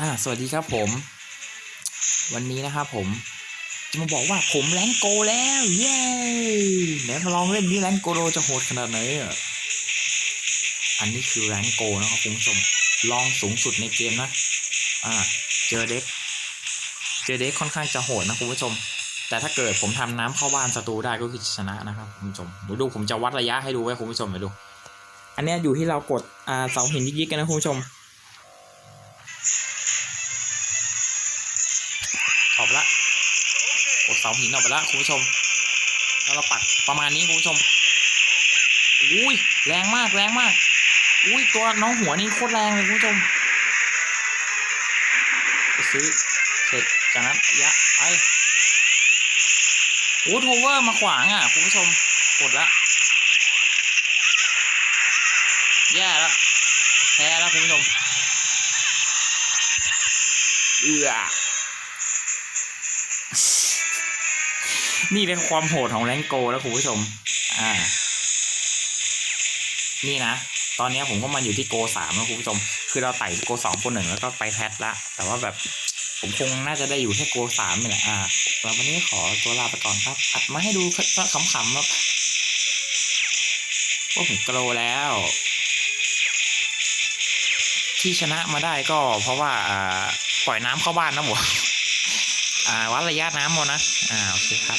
อ่า สวัสดีครับผม วันนี้นะครับผม จะมาบอกว่าผมแรงโกแล้ว เย้ไหนมาลองเล่นนี่แรงโกโลจะโหดขนาดไหนอะอันนี้คือแรงโกนะครับคุณผู้ชม ลองสูงสุดในเกมนะ อ่า เจอเด็ก เจอเด็กค่อนข้างจะโหดนะคุณผู้ชม แต่ถ้าเกิดผมทำน้ำเข้าบ้านศัตรูได้ก็คือชนะนะครับคุณผู้ชมเดี๋ยวดูผมจะวัดระยะให้ดูไว้คุณผู้ชมเดี๋ยวดู อันนี้อยู่ที่เรากดอ่าเสาหินยิกๆกันนะคุณผู้ชม ออกไปละกดเสาหินออกไปละคุณผู้ชม แล้วเราปัดประมาณนี้คุณผู้ชม อุ้ยแรงมากแรงมาก อุ้ยตัวน้องหัวนี่โคตรแรงเลยคุณผู้ชมไปซื้อเสร็จจากนั้นยะไปโอ้โทเวอร์มาขวางอะคุณผู้ชมกดละแย่แล้วแพ้แล้วคุณผู้ชมเอือ นี่เป็นความโหดของแรงโกแล้วคุณผู้ชม อ่า นี่นะ ตอนนี้ผมก็มาอยู่ที่โกสามแล้วคุณผู้ชม คือเราไต่โกสองโกหนึ่งแล้วก็ไปแพทละ แต่ว่าแบบผมคงน่าจะได้อยู่แค่โกสามนี่แหละ อ่าสำหรับวันนี้ขอตัวลาไปก่อนครับ อัดมาให้ดูก็ขำๆครับว่าผมโกรแล้ว ที่ชนะมาได้ก็เพราะว่า อ่า ปล่อยน้ำเข้าบ้านนะหมอ่า วัดระยะน้ำหมดนะ อ่า โอเคครับ